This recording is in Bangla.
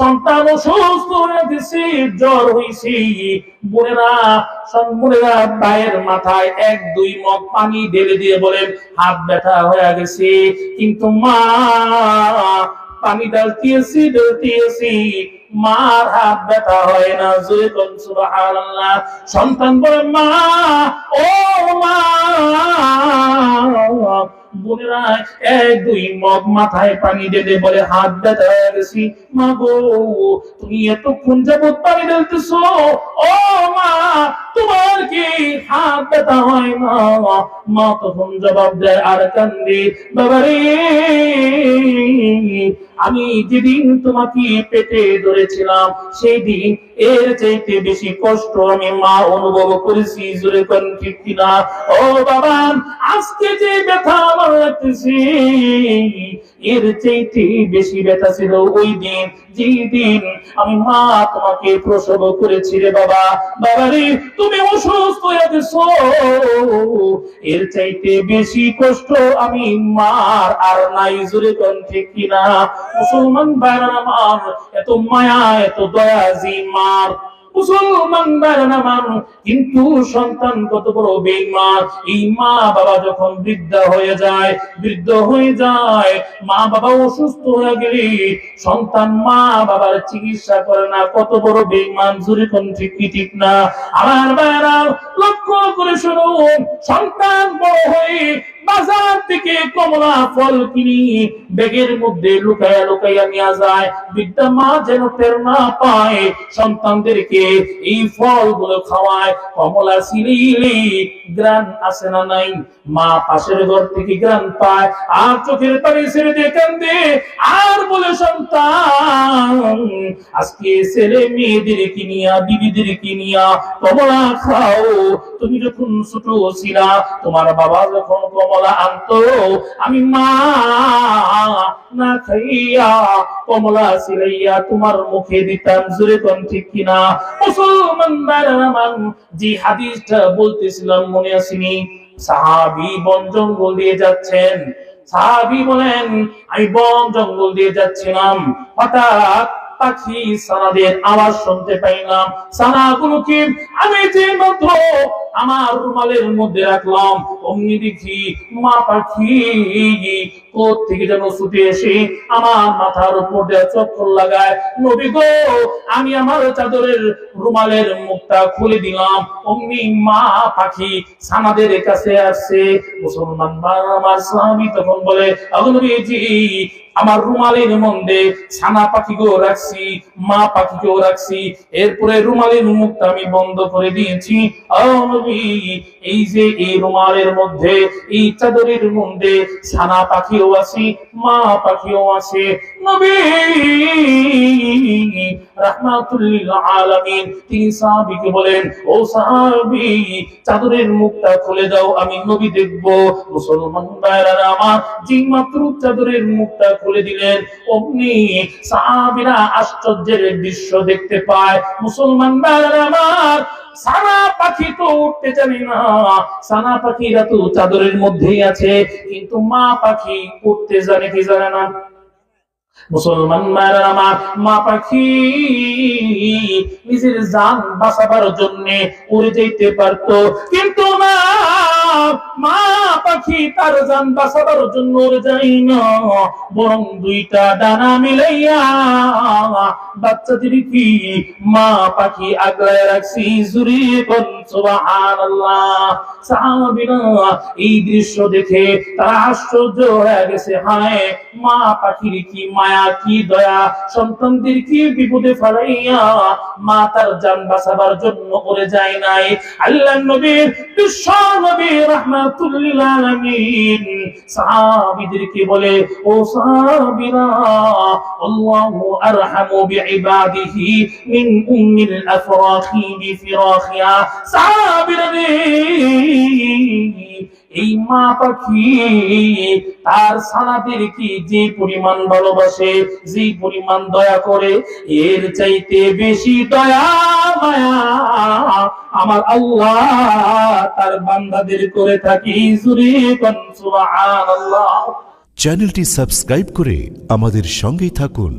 সন্তান অসুস্থ হয়ে জ্বর বোনেরা মাথায় এক, দুই মগ পানি ঢেলে দিয়ে বলেন, হাত ব্যথা হয়ে গেছে। কিন্তু মা, পানি ডালতিয়েছি ডালতিয়েছি মার হাত ব্যথা হয় না, জোরে সন্তান বলে মা, ও মা বোনেরা এক দুই মগ মাথায় পানি ঢেলে বলে, হাত ব্যথা মা গো, তুমি এতক্ষণ যাবৎ পানি ঢেলতেছো। ও মা, তোমার কি হাত ব্যথা হয় না? মা তখন জবাব দেয়, আর কান্দি বাবারে আমি যেদিন তোমাকে পেটে ধরেছিলাম সেই দিন এর চাইতে বেশি কষ্ট আমি মা অনুভব করেছি, জোরে কোন ঠিক কিনা? ও বাবা, আজকে যে ব্যথা আমার লাগতেছে, এর চাইতে বেশি ব্যথা ছিল ওই দিন, যেই দিন আমি মা তোমাকে প্রসব করেছি রে বাবা। বাবা রে তুমি অসুস্থ হয়ে গেছো এর চাইতে বেশি কষ্ট আমি মার, আর নাই জুড়ে ঠিক কিনা। মুসলমান ভাইরা আমার, এত মায়া, এত দয়া, জি মার। মুসলমান কিন্তু সন্তান কত বড় বেঈমান। এই মা বাবা যখন বৃদ্ধ হয়ে যায়, বৃদ্ধ হয়ে যায়, মা বাবা অসুস্থ হয়ে গেলে সন্তান মা বাবার চিকিৎসা করে না, কত বড় বেঈমান জুড়ে কোন ঠিক ঠিক না। আমার ভাইরা লক্ষ্য করে শুনুন সন্তান বড় হয়ে বাজার থেকে কমলা ফল কিনি, ব্যাগের মধ্যে লুকায়া লুকাইয়া নিয়ে যায়। বৃদ্ধা মা যেন না পায়, সন্তানদেরকে এই ফলগুলো খাওয়ায়। কমলা সিলিলি গ্রান আসে না নাই? মা পাশের ঘর থেকে গ্রান পায়। আর চোখের পানি ছেড়ে দিয়ে কান্দে, আর বলে, সন্তান, আজকে ছেলে মেয়েদের কিনিয়া বিবিদের কিনিয়া কমলা খাও। তুমি যখন ছোট ছিলা, তোমার বাবা যখন কমলা আনতো। আমি মা না খাইয়া কমলা সিলাইয়া তোমার মুখে দিতাম, জোরে কোন ঠিক কিনা? মুসলমান ভাইরামান যে হাদিসটা বলতেছিলাম মনে আসেনি সাহাবি বন জঙ্গল দিয়ে যাচ্ছেন। সাহাবি বলেন, আমি বন জঙ্গল দিয়ে যাচ্ছিলাম। হঠাৎ পাখি সানাদের আওয়াজ শুনতে পাইলাম। সানাগুলোকে আমি যে মাত্র আমার রুমালের মধ্যে রাখলাম। অমনি দেখি মা পাখি থেকে যেন ছুটে এসে আমার মাথার উপর দিয়ে চক্কর লাগায়। নবী গো, আমি আমার চাদরের রুমালের মুখটা খুলে দিলাম। অমনি মা পাখি সানাদের কাছে আসছে। মুসলমান আমার স্বামী তখন বলে অগনবীজি আমার রুমালের মধ্যে ছানা পাখিকেও রাখছি, মা পাখিকেও রাখছি। এরপরে রুমালের মুখটা আমি বন্ধ করে দিয়েছি। এই যে এই রুমালের মধ্যে, এই চাদরের মধ্যে ছানা পাখিও আছে, মা পাখিও আছে। নবী রাহমাতুল্লিল আলামিন, তিনি সাহাবীকে বলেন, ও সাহাবী, চাদরের মুখটা খুলে দাও, আমি নবী দেখব। মুসলমান ভাইরা আমার যে মাত্র চাদরের মুখটা খুলে দিলেন, অমনি সাহাবীরা আশ্চর্যের দৃশ্য দেখতে পায়। মুসলমান আমার, সানা পাখি তো উঠতে না। সানা পাখিরা তো চাদরের মধ্যেই আছে, কিন্তু মা পাখি উঠতে জানে কি জানে না। মুসলমান মায়েরা আমার, মা পাখি নিজের জান বাঁচাবার জন্য উড়ে যেতে পারতো, কিন্তু না মা বাঁচাবার জন্য মা পাখি দৃশ্য দেখে তারা আশ্চর্য হয়ে গেছে। হায়, মা পাখির কি মায়া, কি দয়া। সন্তানদের কি বিপদে ফেলাইয়া মা তার জান বাঁচাবার জন্য করে যায় নাই। আল্লাহ নবীর বিশ্ব নবী রাহমাতুল্লিল আলামিন সাহাবীদেরকে বলে ও সাহাবীরা আল্লাহু আরহামু বিইবাদিহি মিন উম্মিল আফরাখি বিফিরাখিহা সাহাবীরা রে, এই মা পাখি, তার সানাদের কি যে পরিমাণ ভালোবাসে, যে পরিমাণ দয়া করে, এর চাইতে বেশি দয়া, মায়া আমার আল্লাহ তার বান্দাদের করে থাকি জুরি চ্যানেলটি সাবস্ক্রাইব করে আমাদের সঙ্গেই থাকুন।